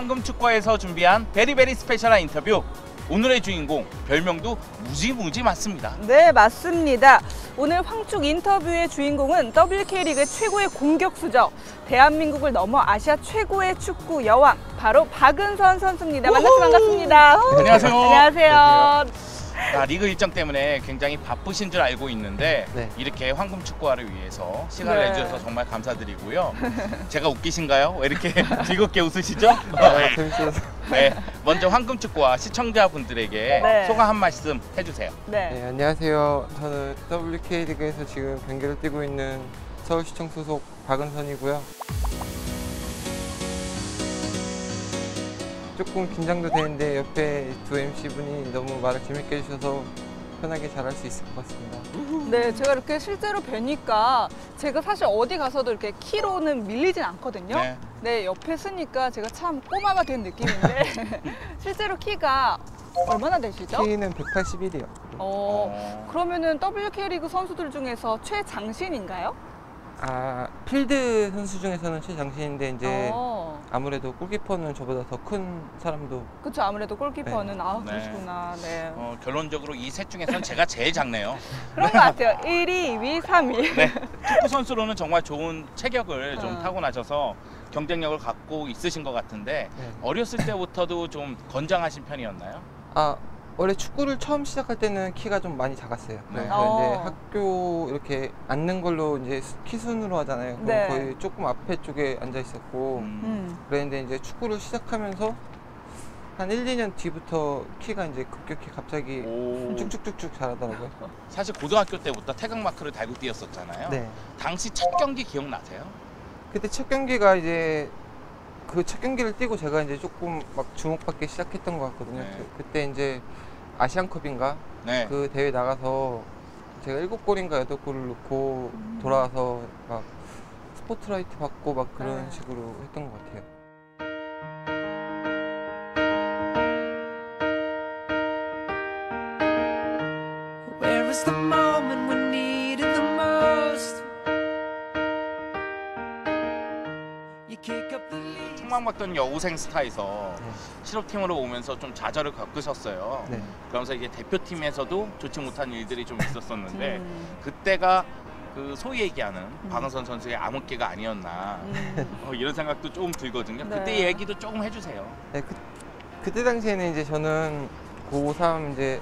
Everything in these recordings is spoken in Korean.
황금축구에서 준비한 베리베리 스페셜한 인터뷰 오늘의 주인공 별명도 무지무지 맞습니다 네, 맞습니다. 오늘 황축 인터뷰의 주인공은 WK리그 최고의 공격수죠. 대한민국을 넘어 아시아 최고의 축구 여왕 바로 박은선 선수입니다. 만나서 반갑습니다. 후. 안녕하세요. 안녕하세요. 아, 리그 일정 때문에 굉장히 바쁘신 줄 알고 있는데 네. 이렇게 황금 축구화를 위해서 시간을 네. 내주셔서 정말 감사드리고요 제가 웃기신가요? 왜 이렇게 즐겁게 웃으시죠? 아, 재밌어서. 네, 먼저 황금 축구화 시청자분들에게 네. 소감 한 말씀 해주세요 네. 네, 안녕하세요. 저는 WK 리그에서 지금 경기를 뛰고 있는 서울시청 소속 박은선이고요. 조금 긴장도 되는데 옆에 두 MC 분이 너무 말을 재밌게 해주셔서 편하게 잘할 수 있을 것 같습니다. 네, 제가 이렇게 실제로 뵈니까 제가 사실 어디 가서도 이렇게 키로는 밀리진 않거든요. 네. 네, 옆에 쓰니까 제가 참 꼬마가 된 느낌인데 실제로 키가 얼마나 되시죠? 키는 181이요. 어, 어, 그러면은 WK 리그 선수들 중에서 최장신인가요? 아, 필드 선수 중에서는 최장신인데 이제 어, 아무래도 골키퍼는 저보다 더 큰 사람도 그렇죠. 아무래도 골키퍼는 아 네. 그러시구나. 네. 어, 결론적으로 이 셋 중에서는 제가 제일 작네요 그런 것 같아요. 1위, 2위, 3위. 네, 축구 선수로는 정말 좋은 체격을 좀 어. 타고나셔서 경쟁력을 갖고 있으신 것 같은데 네. 어렸을 때부터도 좀 건장하신 편이었나요? 아 원래 축구를 처음 시작할 때는 키가 좀 많이 작았어요. 그래서 어. 이제 학교 이렇게 앉는 걸로 이제 수- 키 순으로 하잖아요. 그럼 네. 거의 조금 앞에 쪽에 앉아 있었고 음. 음. 그랬는데 이제 축구를 시작하면서 한 1, 2년 뒤부터 키가 이제 급격히 갑자기 오. 쭉쭉쭉쭉 자라더라고요. 사실 고등학교 때부터 태극 마크를 달고 뛰었었잖아요. 네. 당시 첫 경기 기억나세요? 그때 첫 경기가 이제 그 첫 경기를 뛰고 제가 이제 조금 막 주목받기 시작했던 것 같거든요. 네. 그- 그때 이제 아시안컵인가 네. 그 대회 나가서 제가 일곱 골인가 여덟 골을 넣고 음. 돌아와서 막 스포트라이트 받고 막 그런 네. 식으로 했던 것 같아요. Where is the moment we 청망받던 여우생 스타에서 네. 실업팀으로 오면서 좀 좌절을 겪으셨어요. 네. 그러면서 이게 대표팀에서도 좋지 못한 일들이 좀 있었었는데 음. 그때가 그 소위 얘기하는 박은선 선수의 암흑기가 아니었나 음. 어, 이런 생각도 조금 들거든요. 네. 그때 얘기도 조금 해주세요. 네, 그, 그때 당시에는 이제 저는 고3 이제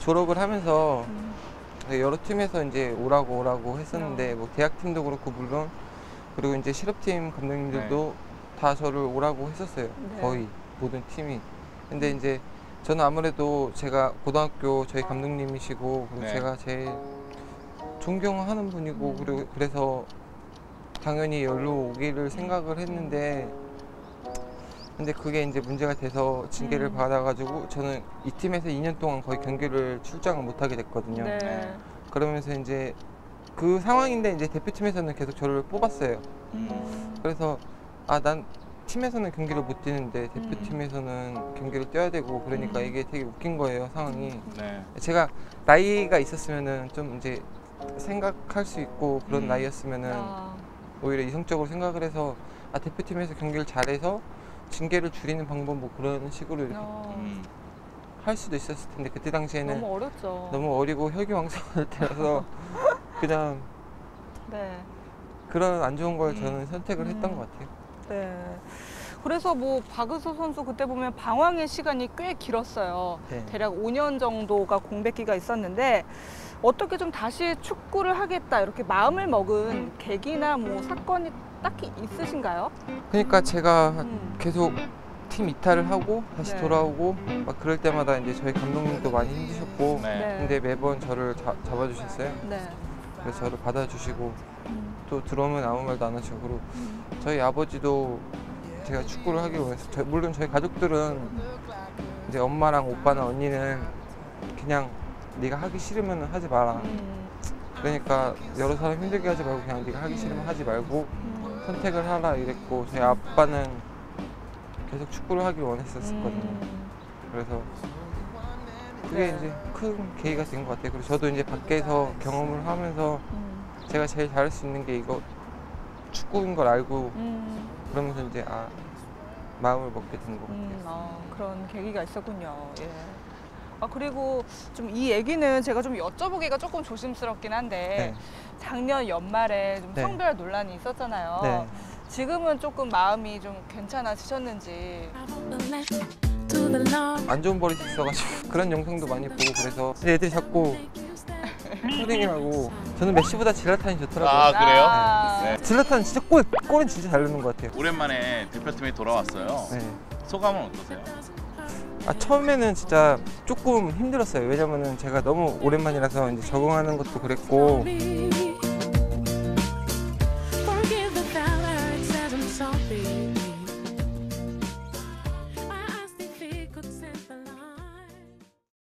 졸업을 하면서 음. 여러 팀에서 이제 오라고 오라고 했었는데 어. 뭐 대학팀도 그렇고 물론 그리고 이제 실업팀 감독님들도 다 저를 오라고 했었어요. 네. 거의 모든 팀이. 근데 이제 저는 아무래도 제가 고등학교 저희 감독님이시고 그리고 네. 제가 제일 존경하는 분이고 음. 그리고 그래서 당연히 열로 오기를 생각을 했는데 근데 그게 이제 문제가 돼서 징계를 음. 받아가지고 저는 이 팀에서 2년 동안 거의 경기를 출장을 못 하게 됐거든요. 네. 네. 그러면서 이제 그 상황인데 이제 대표팀에서는 계속 저를 뽑았어요. 음. 그래서 아 난 팀에서는 경기를 못 뛰는데 대표팀에서는 경기를 뛰어야 되고 그러니까 음. 이게 되게 웃긴 거예요 상황이. 네. 제가 나이가 있었으면은 좀 이제 생각할 수 있고 그런 음. 나이였으면은 아. 오히려 이성적으로 생각을 해서 아 대표팀에서 경기를 잘해서 징계를 줄이는 방법 뭐 그런 식으로 이렇게 어. 음. 할 수도 있었을 텐데 그때 당시에는 너무 어렵죠. 너무 어리고 혈기왕성할 때라서 그냥 네. 그런 안 좋은 걸 음. 저는 선택을 했던 음. 것 같아요. 네. 그래서 뭐 박은서 선수 그때 보면 방황의 시간이 꽤 길었어요. 네. 대략 5년 정도가 공백기가 있었는데 어떻게 좀 다시 축구를 하겠다 이렇게 마음을 먹은 계기나 뭐 사건이 딱히 있으신가요? 그러니까 제가 음. 계속 팀 이탈을 하고 다시 네. 돌아오고 막 그럴 때마다 이제 저희 감독님도 많이 힘드셨고 네. 근데 매번 저를 자- 잡아주셨어요. 네. 그래서 저를 받아주시고 음. 또 들어오면 아무 말도 안 하시고 그리고 음. 저희 아버지도 제가 축구를 하길 원해서 저- 물론 저희 가족들은 이제 엄마랑 오빠나 언니는 그냥 네가 하기 싫으면 하지 마라. 음. 그러니까 여러 사람 힘들게 하지 말고 그냥 네가 하기 싫으면 하지 말고 음. 선택을 하라 이랬고 저희 아빠는 계속 축구를 하길 원했었거든요. 음. 그래서 그게 네. 이제 큰 계기가 된 것 같아요. 그리고 저도 이제 밖에서 경험을 하면서 음. 제가 제일 잘할 수 있는 게 이거 축구인 걸 알고 음. 그러면서 이제 아 마음을 먹게 된 것 같아요. 음, 아, 그런 계기가 있었군요. 예. 아 그리고 좀 이 얘기는 제가 좀 여쭤보기가 조금 조심스럽긴 한데 네. 작년 연말에 좀 네. 성별 논란이 있었잖아요. 네. 지금은 조금 마음이 좀 괜찮아지셨는지. 안 좋은 버릇이 있어가지고 그런 영상도 많이 보고 그래서 애들이 자꾸 코딩이라고 저는 메시보다 질라탄이 좋더라고요. 아, 그래요? 아, 네. 질라탄 진짜 골 골은 진짜 잘 넣는 것 같아요. 오랜만에 대표팀에 돌아왔어요. 네. 소감은 어떠세요? 아 처음에는 진짜 조금 힘들었어요. 왜냐면은 제가 너무 오랜만이라서 이제 적응하는 것도 그랬고.